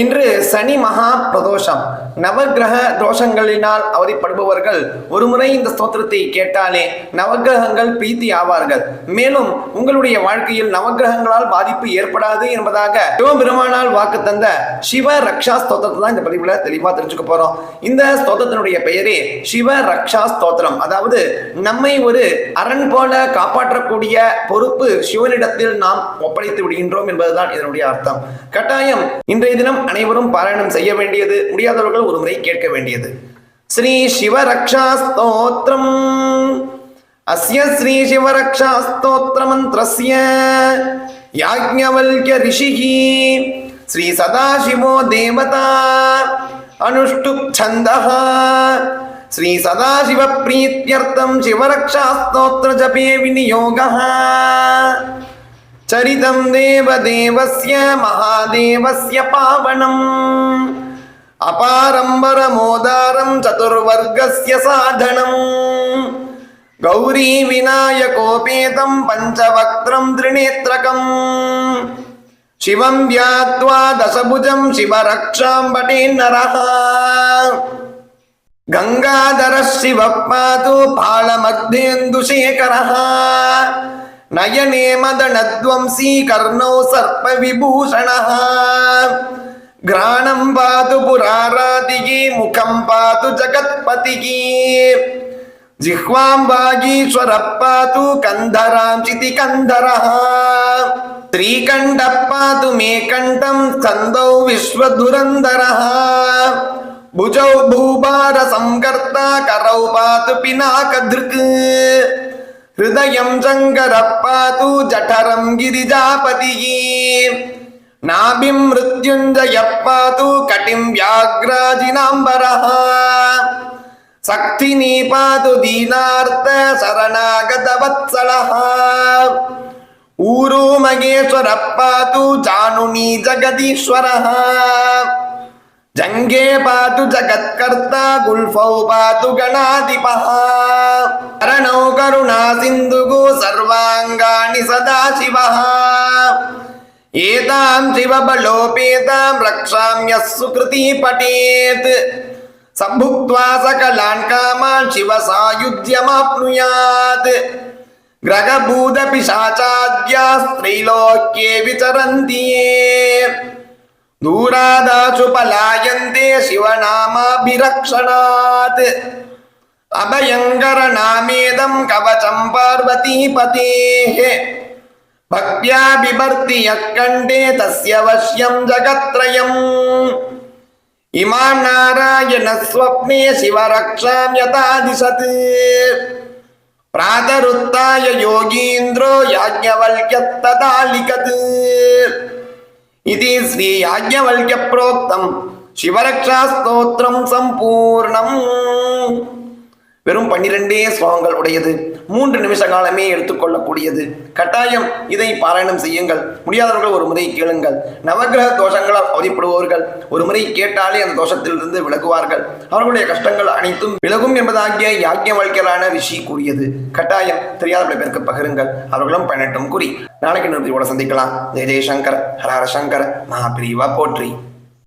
இன்று சனி மகா பிரதோஷம். நவக்கிரக தோஷங்களினால் அவதிப்படுபவர்கள் ஒருமுறை இந்த ஸ்தோத்திரத்தை கேட்டாலே நவக்கிரகங்கள் பிரீத்தி ஆவார்கள். மேலும் உங்களுடைய வாழ்க்கையில் நவக்கிரகங்களால் பாதிப்பு ஏற்படாது என்பதாக சிவபெருமானால் வாக்கு தந்த சிவ ரக்ஷா ஸ்தோத்திரத்தை தான் இந்த பதிவுல தெளிவா தெரிஞ்சுக்க போறோம். இந்த ஸ்தோத்திரத்தினுடைய பெயரே சிவ ரக்ஷா ஸ்தோத்திரம். அதாவது நம்மை ஒரு அரண் போல காப்பாற்றக்கூடிய பொறுப்பு சிவனிடத்தில் நாம் ஒப்படைத்து விடுகின்றோம் என்பதுதான் இதனுடைய அர்த்தம். கட்டாயம் இன்றைய தினம் அனைவரும் பாராயணம் செய்ய வேண்டியது. முடியாதவர்கள் ஒரு முறை கேட்க வேண்டியது. ஸ்ரீ சிவரக்ஷா ஸ்தோத்திரம் அஸ்ய ஸ்ரீ சிவரக்ஷா ஸ்தோத்திர மந்திரஸ்ய யாஜ்ஞவல்ய ரிஷிஹி ஸ்ரீ சதாசிவோ தேவதா. அனுஷ்டு சந்தஹ ஸ்ரீ சதாசிவ பிரீத்யர்த்தம் சிவரக்ஷா ஸ்தோத்திர ஜபே விநியோகா சரிதம் தேவதேவசிய மகாதேவசிய பாவனம். அபாரம் பரமோதாரம் சதுர்வர்க்கசிய சாதனம். கௌரி விநாயகோபேதம் பஞ்சவக்திரம் திரிநேத்திரகம். சிவம் வியாத்வா தசபுஜம் சிவரக்ஷாம்படே நரஹ கங்காதர சிவ பாது பாலமத்தேந்துசேகரஹ நயனே மதனத்வம்சீ கர்ணோ சர்ப்ப விபூஷண கிராணம் பாது புராராதிகி முகம் பாது ஜகத்பதிகி ஜிஹ்வாம்பாகீஸ்வர பாது கந்தராம் சிதி கந்தர ஸ்ரீகண்ட பாது மே கண்டம் ஸ்கந்தௌ விஸ்வதுரந்தர புஜௌ பூபார சங்கர்த்தா கரௌ பாது பினாகதிருக்கு ஹிருதயம் சங்கரப்பாது ஜடரம் கிரிஜாபதியே நாபிம் மிருத்யுஞ்சயப்பாது கட்டிம் வியாக்ராஜினாம்பரஹ சக்தி நீபாது தீனார்த்த சரணாகதவத்சலஹ ಊರು ಮಗೇಶ್ವರ ಪಾತು ಜಾನುನಿ ಜಗದೀಶ್ವರ ಜಂಗೇ ಪಾತು ಜಗತ್ಕರ್ತ ಗುಲ್ಫೌ ಪಾತು ಗಣಾಧಿಪ सिन्धुगु सर्वाङ्गानि सदा शिवः एतां शिवबलोपेतां रक्षाम्यः सुकृती पठेत् स भुक्त्वा सकलान् कामान् शिवसायुध्यमाप्नुयात् ग्रहभूतपिशाचाद्यास्त्रैलोक्ये विचरन्ति ये दूरादाशु पलायन्ते शिवनामाभिरक्षणात् अभयङ्करनामेदं कवचं पार्वतीपतेः भक्त्या बिभर्ति यः कण्ठे तस्य वश्यं जगत्त्रयम् इमां नारायणस्वप्ने शिवरक्षां यथा दिशत् प्रातरुत्ताय योगीन्द्रो याज्ञवल्क्यत्तदालिकत् इति श्रीयाज्ञवल्क्यप्रोक्तं शिवरक्षास्तोत्रं सम्पूर्णम् வெறும் பன்னிரெண்டே ஸ்லோகங்கள் உடையது. மூன்று நிமிஷ காலமே எடுத்துக்கொள்ளக்கூடியது. கட்டாயம் இதை பாராயணம் செய்யுங்கள். முடியாதவர்கள் ஒரு முறை கேளுங்கள். நவகிரக தோஷங்களால் அவதிப்படுபவர்கள் ஒரு முறை கேட்டாலே அந்த தோஷத்திலிருந்து விலகுவார்கள். அவர்களுடைய கஷ்டங்கள் அனைத்தும் விலகும் என்பதாகிய யாக்கிய வாழ்க்கையிலான ரிஷி கூறியது. கட்டாயம் தெரியாதவர்களை பேருக்கு பகிருங்கள். அவர்களும் பயனட்டும் கூறி நாளைக்கு நிறுத்தியோட சந்திக்கலாம். ஜெய ஜெயசங்கர் ஹரஹர சங்கர் மகாபிரிவா போற்றி.